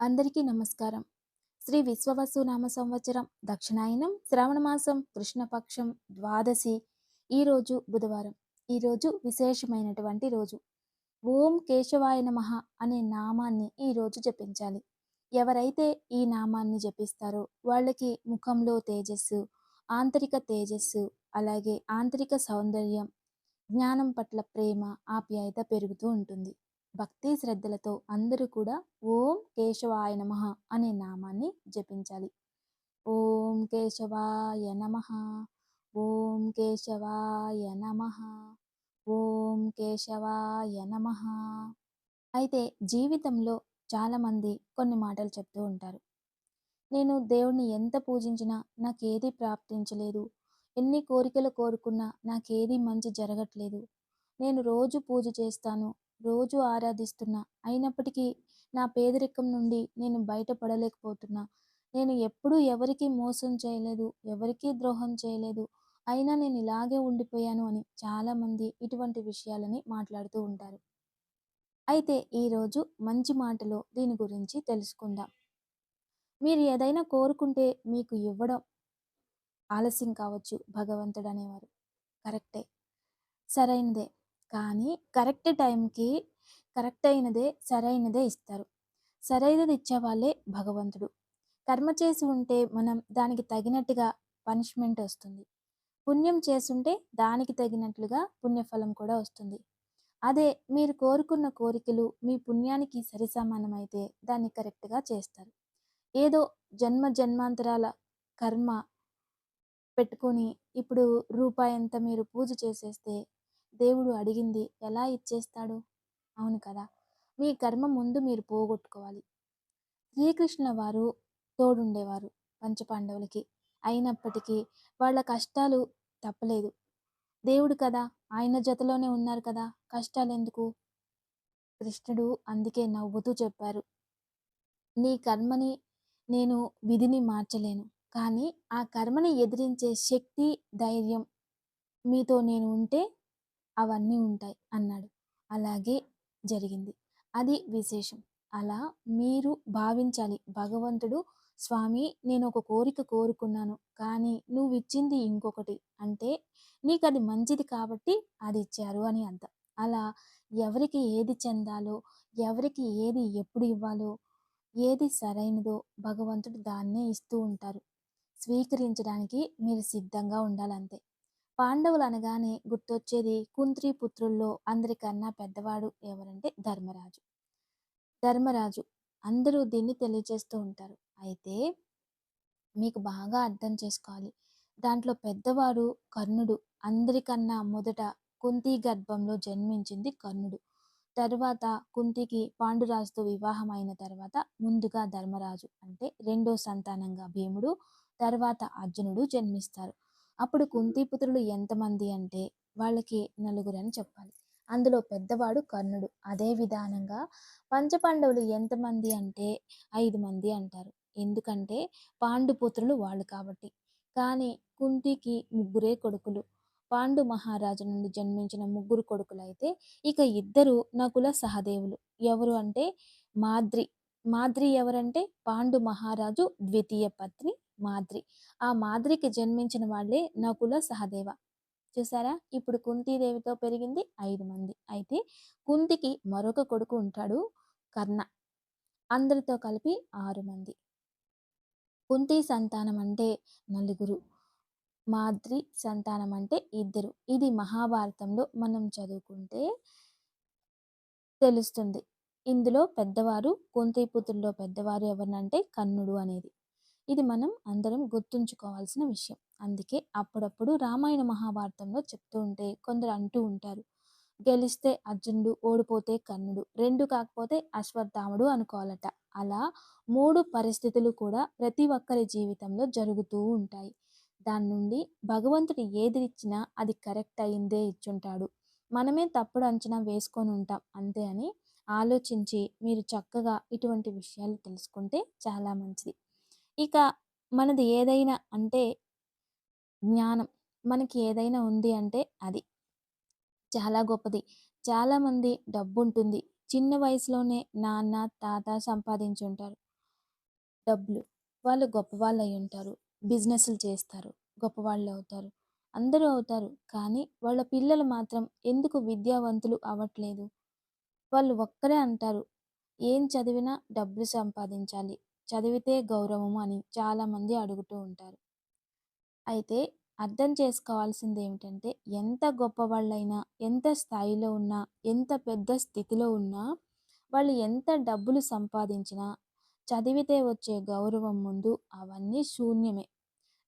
అందరికీ నమస్కారం. శ్రీ విశ్వవసు నామ సంవత్సరం దక్షిణాయనం శ్రావణమాసం కృష్ణపక్షం ద్వాదశి ఈరోజు బుధవారం. ఈరోజు విశేషమైనటువంటి రోజు. ఓం కేశవాయ నమ అనే నామాన్ని ఈరోజు జపించాలి. ఎవరైతే ఈ నామాన్ని జపిస్తారో వాళ్ళకి ముఖంలో తేజస్సు ఆంతరిక తేజస్సు అలాగే ఆంతరిక సౌందర్యం జ్ఞానం పట్ల ప్రేమ ఆప్యాయత పెరుగుతూ ఉంటుంది. భక్తి శ్రద్ధలతో అందరూ కూడా ఓం కేశవాయ నమ అనే నామాన్ని జపించాలి. ఓం కేశవాయ నమ ఓం కేశవాయ నమ ఓం కేశవాయ నమ. అయితే జీవితంలో చాలామంది కొన్ని మాటలు చెప్తూ ఉంటారు. నేను దేవుణ్ణి ఎంత పూజించినా నాకేది ప్రాప్తించలేదు ఎన్ని కోరికలు కోరుకున్నా నాకేది మంచి జరగట్లేదు. నేను రోజు పూజ చేస్తాను రోజు ఆరాధిస్తున్నా అయినప్పటికీ నా పేదరికం నుండి నేను బయటపడలేకపోతున్నా. నేను ఎప్పుడూ ఎవరికి మోసం చేయలేదు ఎవరికీ ద్రోహం చేయలేదు అయినా నేను ఇలాగే ఉండిపోయాను అని చాలామంది ఇటువంటి విషయాలని మాట్లాడుతూ ఉంటారు. అయితే ఈరోజు మంచి మాటలో దీని గురించి తెలుసుకుందాం. మీరు ఏదైనా కోరుకుంటే మీకు ఇవ్వడం ఆలస్యం కావచ్చు భగవంతుడు అనేవారు కరెక్టే. సరైనదే. కానీ కరెక్ట్ టైంకి కరెక్ట్ అయినదే సరైనదే ఇస్తారు. సరైనది ఇచ్చేవాళ్ళే భగవంతుడు. కర్మ చేసి ఉంటే మనం దానికి తగినట్టుగా పనిష్మెంట్ వస్తుంది. పుణ్యం చేసుంటే దానికి తగినట్లుగా పుణ్యఫలం కూడా వస్తుంది. అదే మీరు కోరుకున్న కోరికలు మీ పుణ్యానికి సరిసమానమైతే దాన్ని కరెక్ట్గా చేస్తారు. ఏదో జన్మ జన్మాంతరాల కర్మ పెట్టుకొని ఇప్పుడు రూపాయి అంత మీరు పూజ చేసేస్తే దేవుడు అడిగింది ఎలా ఇచ్చేస్తాడు? అవును కదా! మీ కర్మ ముందు మీరు పోగొట్టుకోవాలి. శ్రీకృష్ణ వారు తోడుండేవారు పంచపాండవులకి. అయినప్పటికీ వాళ్ళ కష్టాలు తప్పలేదు. దేవుడు కదా! ఆయన జతలోనే ఉన్నారు కదా! కష్టాలు ఎందుకు? కృష్ణుడు అందుకే నవ్వుతూ చెప్పారు. నీ కర్మని నేను విధిని మార్చలేను. కానీ ఆ కర్మని ఎదిరించే శక్తి ధైర్యం మీతో నేను ఉంటే అవన్నీ ఉంటాయి అన్నాడు. అలాగే జరిగింది. అది విశేషం. అలా మీరు భావించాలి. భగవంతుడు స్వామి నేను ఒక కోరిక కోరుకున్నాను కానీ నువ్వు ఇచ్చింది ఇంకొకటి. అంటే నీకు అది మంచిది కాబట్టి అది ఇచ్చారు అని అర్థం. అలా ఎవరికి ఏది చెందాలో ఎవరికి ఏది ఎప్పుడు ఇవ్వాలో ఏది సరైనదో భగవంతుడు దాన్నే ఇస్తూ ఉంటారు. స్వీకరించడానికి మీరు సిద్ధంగా ఉండాలంతే. పాండవులు అనగానే గుర్తొచ్చేది కుంత్రి పుత్రుల్లో అందరికన్నా పెద్దవాడు ఎవరంటే ధర్మరాజు. ధర్మరాజు అందరూ దీన్ని తెలియజేస్తూ ఉంటారు. అయితే మీకు బాగా అర్థం చేసుకోవాలి. దాంట్లో పెద్దవాడు కర్ణుడు. అందరికన్నా మొదట కుంతి గర్భంలో జన్మించింది కర్ణుడు. తరువాత కుంతికి పాండురాజుతో వివాహం అయిన తర్వాత ముందుగా ధర్మరాజు అంటే రెండో సంతానంగా భీముడు తర్వాత అర్జునుడు జన్మిస్తారు. అప్పుడు కుంతిపుత్రులు ఎంతమంది అంటే వాళ్ళకి నలుగురు అని చెప్పాలి. అందులో పెద్దవాడు కర్ణుడు. అదే విధానంగా పంచపాండవులు ఎంతమంది అంటే ఐదు మంది అంటారు. ఎందుకంటే పాండుపుత్రులు వాళ్ళు కాబట్టి. కానీ కుంతికి ముగ్గురే కొడుకులు. పాండు మహారాజు నుండి జన్మించిన ముగ్గురు కొడుకులైతే ఇక ఇద్దరు నకుల సహదేవులు. ఎవరు అంటే మాద్రి. మాద్రి ఎవరంటే పాండు మహారాజు ద్వితీయ పత్ని మాద్రి. ఆ మాద్రికి జన్మించిన వాళ్ళే నకుల సహదేవ. చూసారా? ఇప్పుడు కుంతీదేవితో పెరిగింది ఐదు మంది. అయితే కుంతికి మరొక కొడుకు ఉంటాడు కర్ణ. అందరితో కలిపి ఆరు మంది. కుంతి సంతానం అంటే నలుగురు. మాద్రి సంతానం అంటే ఇద్దరు. ఇది మహాభారతంలో మనం చదువుకుంటే తెలుస్తుంది. ఇందులో పెద్దవారు కుంతిపుత్రుల్లో పెద్దవారు ఎవరినంటే కన్నుడు అనేది. ఇది మనం అందరం గుర్తుంచుకోవాల్సిన విషయం. అందుకే అప్పుడప్పుడు రామాయణ మహాభారతంలో చెప్తూ ఉంటే కొందరు అంటూ ఉంటారు గెలిస్తే అర్జునుడు ఓడిపోతే కర్ణుడు రెండు కాకపోతే అశ్వత్థాముడు అనుకోవాలట. అలా మూడు పరిస్థితులు కూడా ప్రతి ఒక్కరి జీవితంలో జరుగుతూ ఉంటాయి. దాని నుండి భగవంతుడు ఏది ఇచ్చినా అది కరెక్ట్ అయిందే ఇచ్చుంటాడు. మనమే తప్పుడు అంచనా వేసుకొని ఉంటాం అంతే అని ఆలోచించి మీరు చక్కగా ఇటువంటి విషయాలు తెలుసుకుంటే చాలా మంచిది. ఇక మనది ఏదైనా అంటే జ్ఞానం మనకి ఏదైనా ఉంది అంటే అది చాలా గొప్పది. చాలామంది డబ్బు ఉంటుంది చిన్న వయసులోనే నాన్న, తాత సంపాదించుంటారు డబ్బులు. వాళ్ళు గొప్పవాళ్ళయ్యుంటారు. బిజినెస్‌లు చేస్తారు. గొప్పవాళ్ళవుతారు. అందరూ అవుతారు. కానీ వాళ్ళ పిల్లలు మాత్రం ఎందుకు విద్యావంతులు అవ్వట్లేదు? వాళ్ళు ఒక్కరే అంటారు. ఏం చదివినా డబ్బులు సంపాదించాలి. చదివితే గౌరవం అని చాలామంది అడుగుతూ ఉంటారు. అయితే అర్థం చేసుకోవాల్సింది ఏమిటంటే ఎంత గొప్పవాళ్ళైనా, ఎంత స్థాయిలో ఉన్నా, ఎంత పెద్ద స్థితిలో ఉన్నా, వాళ్ళు ఎంత డబ్బులు సంపాదించినా, చదివితే వచ్చే గౌరవం ముందు అవన్నీ శూన్యమే.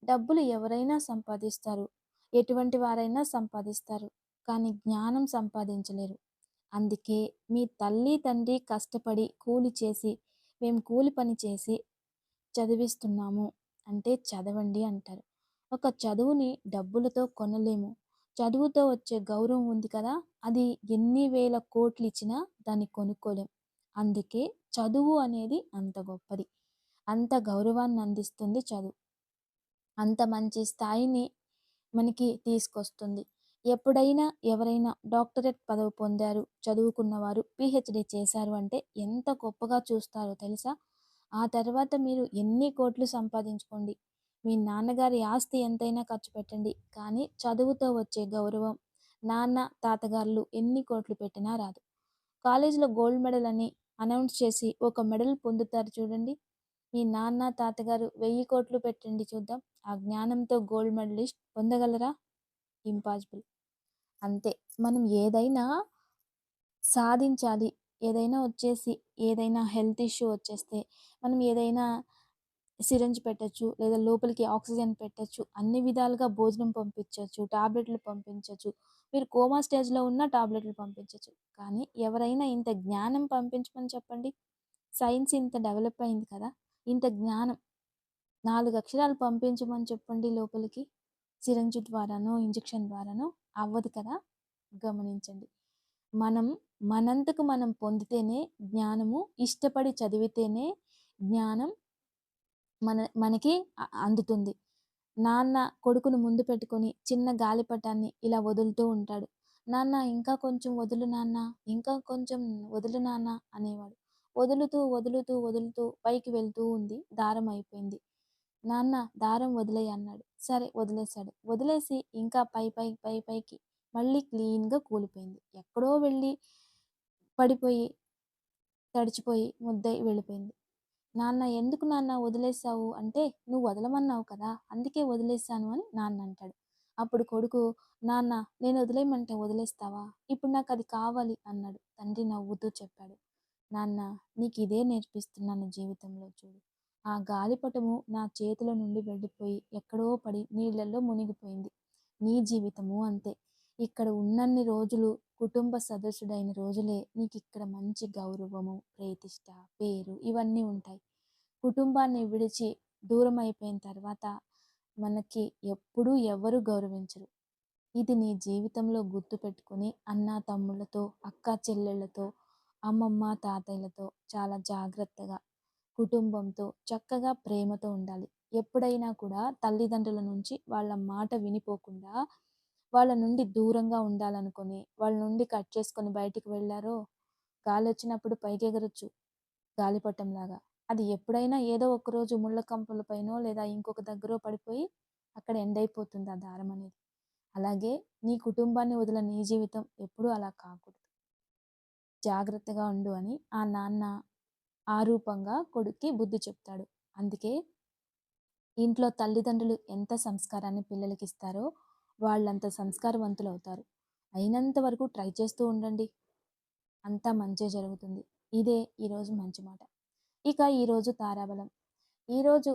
డబ్బులు ఎవరైనా సంపాదిస్తారు. ఎటువంటి వారైనా సంపాదిస్తారు. కానీ జ్ఞానం సంపాదించలేరు. అందుకే మీ తల్లి, తండ్రి కష్టపడి కూలి చేసి, మేము కూలి పని చేసి చదివిస్తున్నాము అంటే చదవండి అంటారు. ఒక చదువుని డబ్బులతో కొనలేము. చదువుతో వచ్చే గౌరవం ఉంది కదా! అది ఎన్ని వేల కోట్లు ఇచ్చినా దాన్ని కొనుక్కోలేం. అందుకే చదువు అనేది అంత గొప్పది. అంత గౌరవాన్ని అందిస్తుంది చదువు. అంత మంచి స్థాయిని మనకి తీసుకొస్తుంది. ఎప్పుడైనా ఎవరైనా డాక్టరేట్ పదవి పొందారు, చదువుకున్నవారు, పీహెచ్‌డీ చేశారు అంటే ఎంత గొప్పగా చూస్తారో తెలుసా? ఆ తర్వాత మీరు ఎన్ని కోట్లు సంపాదించుకోండి. మీ నాన్నగారి ఆస్తి ఎంతైనా ఖర్చు పెట్టండి. కానీ చదువుతో వచ్చే గౌరవం నాన్న, తాతగారులు ఎన్ని కోట్లు పెట్టినా రాదు. కాలేజీలో గోల్డ్ మెడల్ అని అనౌన్స్ చేసి ఒక మెడల్ పొందుతారు చూడండి. మీ నాన్న, తాతగారు వెయ్యి కోట్లు పెట్టండి చూద్దాం. ఆ జ్ఞానంతో గోల్డ్ మెడలిస్ట్ పొందగలరా? ఇంపాసిబుల్. అంతే. మనం ఏదైనా సాధించాలి. ఏదైనా వచ్చేసి ఏదైనా హెల్త్ ఇష్యూ వచ్చేస్తే మనం ఏదైనా సిరంజ్ పెట్టచ్చు లేదా లోపలికి ఆక్సిజన్ పెట్టచ్చు అన్ని విధాలుగా భోజనం పంపించవచ్చు టాబ్లెట్లు పంపించవచ్చు మీరు కోమా స్టేజ్‌లో ఉన్న టాబ్లెట్లు పంపించవచ్చు కానీ ఎవరైనా ఇంత జ్ఞానం పంపించమని చెప్పండి. సైన్స్ ఇంత డెవలప్ అయింది కదా! ఇంత జ్ఞానం నాలుగు అక్షరాలు పంపించమని చెప్పండి లోపలికి. సిరంజ్ ద్వారానో, ఇంజెక్షన్ ద్వారానో అవ్వదు కదా! గమనించండి. మనం మనంతకు మనం పొందితేనే జ్ఞానము, ఇష్టపడి చదివితేనే జ్ఞానం మన మనకి అందుతుంది. నాన్న కొడుకును ముందు పెట్టుకొని చిన్న గాలిపటాన్ని ఇలా వదులుతూ ఉంటాడు. నాన్న ఇంకా కొంచెం వదులు నాన్న, ఇంకా కొంచెం వదులు నాన్న అనేవాడు. వదులుతూ, వదులుతూ, వదులుతూ పైకి వెళ్తూ ఉంది. దారం అయిపోయింది. నాన్న దారం వదిలేయ్ అన్నాడు. సరే వదిలేసాడు. వదిలేసి ఇంకా పై పై పై పైకి మళ్ళీ క్లీన్‌గా కూలిపోయింది. ఎక్కడో వెళ్ళి పడిపోయి, తడిచిపోయి ముద్దై వెళ్ళిపోయింది. నాన్న ఎందుకు నాన్న వదిలేసావు అంటే, నువ్వు వదలమన్నావు కదా! అందుకే వదిలేశాను అని నాన్న అంటాడు. అప్పుడు కొడుకు నాన్న నేను వదిలేయమంటే వదిలేస్తావా? ఇప్పుడు నాకు అది కావాలి అన్నాడు. తండ్రి నవ్వుతూ చెప్పాడు. నాన్న నీకు ఇదే నేర్పిస్తున్నాను జీవితంలో చూడు. ఆ గాలిపటము నా చేతిలో నుండి వెళ్ళిపోయి ఎక్కడో పడి నీళ్ళల్లో మునిగిపోయింది. నీ జీవితము అంతే. ఇక్కడ ఉన్నన్ని రోజులు కుటుంబ సదస్సుడైన రోజులే నీకిక్కడ మంచి గౌరవము, ప్రతిష్ట, పేరు ఇవన్నీ ఉంటాయి. కుటుంబాన్ని విడిచి దూరం అయిపోయిన తర్వాత మనకి ఎప్పుడూ ఎవ్వరు గౌరవించరు. ఇది నీ జీవితంలో గుర్తుపెట్టుకొని అన్నా, తమ్ముళ్ళతో, అక్కా, చెల్లెళ్ళతో, అమ్మమ్మ, తాతయ్యలతో చాలా జాగ్రత్తగా కుటుంబంతో చక్కగా ప్రేమతో ఉండాలి. ఎప్పుడైనా కూడా తల్లిదండ్రుల నుంచి వాళ్ళ మాట వినిపోకుండా వాళ్ళ నుండి దూరంగా ఉండాలనుకొని, వాళ్ళ నుండి కట్ చేసుకొని బయటికి వెళ్ళారో గాలి వచ్చినప్పుడు గాలొచ్చినప్పుడు పైకెగరొచ్చు గాలిపటంలాగా. అది ఎప్పుడైనా ఏదో ఒకరోజు ముళ్ళ కంపల పైనో లేదా ఇంకొక దగ్గరో పడిపోయి అక్కడ ఎండ్ అయిపోతుంది ఆ దారం అనేది. అలాగే నీ కుటుంబాన్ని వదిలిన నీ జీవితం ఎప్పుడూ అలా కాకూడదు. జాగ్రత్తగా ఉండు అని ఆ నాన్న ఆ రూపంగా కొడుక్కి బుద్ధి చెప్తాడు. అందుకే ఇంట్లో తల్లిదండ్రులు ఎంత సంస్కారాన్ని పిల్లలకి ఇస్తారో వాళ్ళంత సంస్కారవంతులవుతారు. అయినంత వరకు ట్రై చేస్తూ ఉండండి. అంతా మంచే జరుగుతుంది. ఇదే ఈరోజు మంచి మాట. ఇక ఈరోజు తారాబలం. ఈరోజు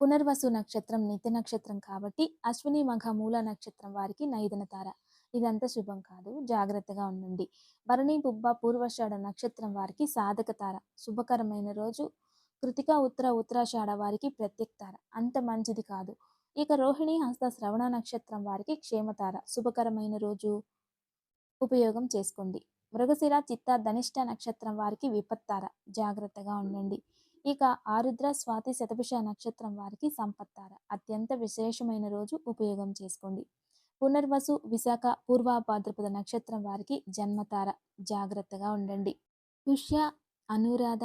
పునర్వసు నక్షత్రం నిత్య నక్షత్రం కాబట్టి అశ్విని మఘ మూల నక్షత్రం వారికి నైదన తార. ఇదంతా శుభం కాదు. జాగ్రత్తగా ఉండండి. భరణి బుబ్బ పూర్వషాఢ నక్షత్రం వారికి సాధక తార. శుభకరమైన రోజు. కృతిక ఉత్తర ఉత్తరాషాఢ వారికి ప్రత్యేక తార. అంత మంచిది కాదు. ఇక రోహిణి హస్త శ్రవణ నక్షత్రం వారికి క్షేమతార. శుభకరమైన రోజు. ఉపయోగం చేసుకోండి. మృగశిర చిత్త ధనిష్ట నక్షత్రం వారికి విపత్తార. జాగ్రత్తగా ఉండండి. ఇక ఆరుద్ర స్వాతి శతభిష నక్షత్రం వారికి సంపత్తార. అత్యంత విశేషమైన రోజు ఉపయోగం చేసుకోండి. పునర్వసు విశాఖ పూర్వ భాద్రపద నక్షత్రం వారికి జన్మతార. జాగ్రత్తగా ఉండండి. పుష్య అనురాధ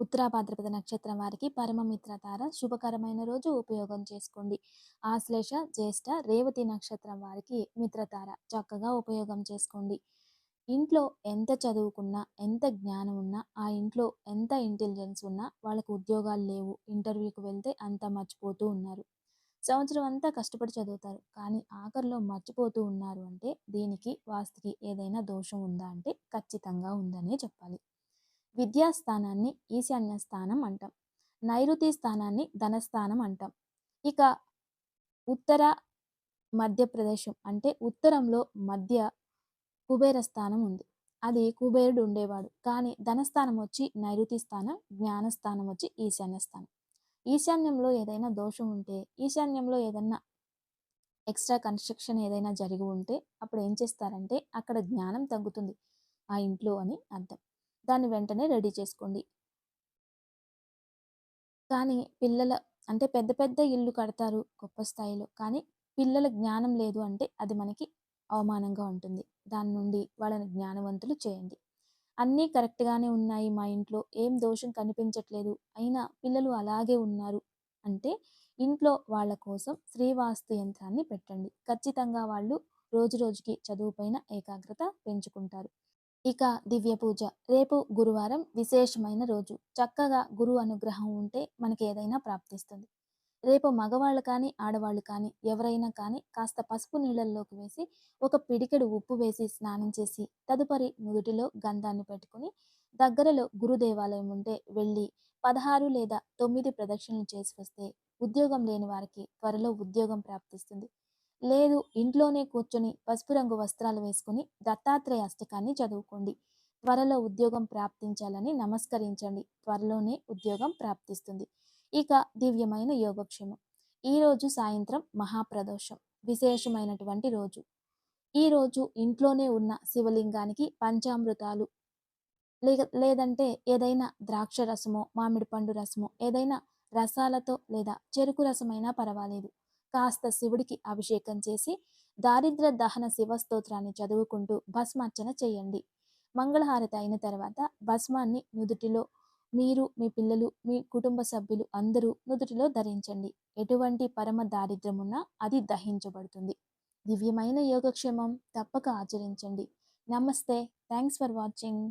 ఉత్తరాభాద్రపద నక్షత్రం వారికి పరమమిత్ర తార శుభకరమైన రోజు ఉపయోగం చేసుకోండి. ఆశ్లేష జ్యేష్ఠ రేవతి నక్షత్రం వారికి మిత్రతార చక్కగా ఉపయోగం చేసుకోండి. ఇంట్లో ఎంత చదువుకున్నా ఎంత జ్ఞానం ఉన్నా ఆ ఇంట్లో ఎంత ఇంటెలిజెన్స్ ఉన్నా వాళ్ళకు ఉద్యోగాలు లేవు ఇంటర్వ్యూకి వెళ్తే అంతా మర్చిపోతూ ఉన్నారు. సంవత్సరం అంతా కష్టపడి చదువుతారు. కానీ ఆఖరిలో మర్చిపోతూ ఉన్నారు అంటే దీనికి వాస్తుకి ఏదైనా దోషం ఉందా అంటే ఖచ్చితంగా ఉందనే చెప్పాలి. విద్యాస్థానాన్ని ఈశాన్య స్థానం అంటాం. నైరుతి స్థానాన్ని ధనస్థానం అంటాం. ఇక ఉత్తర మధ్యప్రదేశం అంటే ఉత్తరంలో మధ్య కుబేర స్థానం ఉంది. అది కుబేరుడు ఉండేవాడు. కానీ ధనస్థానం వచ్చి నైరుతి స్థానం జ్ఞానస్థానం వచ్చి ఈశాన్య స్థానం. ఈశాన్యంలో ఏదైనా దోషం ఉంటే ఈశాన్యంలో ఏదైనా ఎక్స్ట్రా కన్స్ట్రక్షన్ ఏదైనా జరిగి ఉంటే అప్పుడు ఏం చేస్తారంటే అక్కడ జ్ఞానం తగ్గుతుంది. ఆ ఇంట్లో అని అర్థం. దాన్ని వెంటనే రెడీ చేసుకోండి. కానీ పిల్లల అంటే పెద్ద పెద్ద ఇల్లు కడతారు గొప్ప స్థాయిలో కానీ పిల్లల జ్ఞానం లేదు అంటే అది మనకి అవమానంగా ఉంటుంది. దాని నుండి వాళ్ళని జ్ఞానవంతులు చేయండి. అన్నీ కరెక్ట్గానే ఉన్నాయి మా ఇంట్లో. ఏం దోషం కనిపించట్లేదు. అయినా పిల్లలు అలాగే ఉన్నారు. అంటే ఇంట్లో వాళ్ళ కోసం శ్రీవాస్తు యంత్రాన్ని పెట్టండి. ఖచ్చితంగా వాళ్ళు రోజు రోజుకి చదువుపైన ఏకాగ్రత పెంచుకుంటారు. ఇక దివ్య పూజ. రేపు గురువారం విశేషమైన రోజు. చక్కగా గురు అనుగ్రహం ఉంటే మనకి ఏదైనా ప్రాప్తిస్తుంది. రేపు మగవాళ్ళు కానీ ఆడవాళ్ళు కానీ ఎవరైనా కానీ కాస్త పసుపు నీళ్ళల్లోకి వేసి ఒక పిడికెడు ఉప్పు వేసి స్నానం చేసి తదుపరి నుదుటిలో గంధాన్ని పెట్టుకుని దగ్గరలో గురు దేవాలయం ఉంటే వెళ్ళి పదహారు లేదా తొమ్మిది ప్రదక్షిణలు చేసి వస్తే ఉద్యోగం లేని వారికి త్వరలో ఉద్యోగం ప్రాప్తిస్తుంది. లేదు ఇంట్లోనే కూర్చొని పసుపు రంగు వస్త్రాలు వేసుకుని దత్తాత్రేయ అష్టకాన్ని చదువుకోండి. త్వరలో ఉద్యోగం ప్రాప్తించాలని నమస్కరించండి. త్వరలోనే ఉద్యోగం ప్రాప్తిస్తుంది. ఇక దివ్యమైన యోగక్షేమం. ఈరోజు సాయంత్రం మహాప్రదోషం. విశేషమైనటువంటి రోజు. ఈరోజు ఇంట్లోనే ఉన్న శివలింగానికి పంచామృతాలు లేదంటే ఏదైనా ద్రాక్ష రసమో మామిడి పండు రసమో ఏదైనా రసాలతో లేదా చెరుకు రసమైనా పర్వాలేదు. కాస్త శివుడికి అభిషేకం చేసి దారిద్ర దహన శివస్తోత్రాన్ని చదువుకుంటూ భస్మార్చన చేయండి. మంగళహారతి అయిన తర్వాత భస్మాన్ని నుదుటిలో మీరు మీ పిల్లలు మీ కుటుంబ సభ్యులు అందరూ నుదుటిలో ధరించండి. ఎటువంటి పరమ దారిద్రమున్నా అది దహించబడుతుంది. దివ్యమైన యోగక్షేమం తప్పక ఆచరించండి. నమస్తే. Thanks for watching.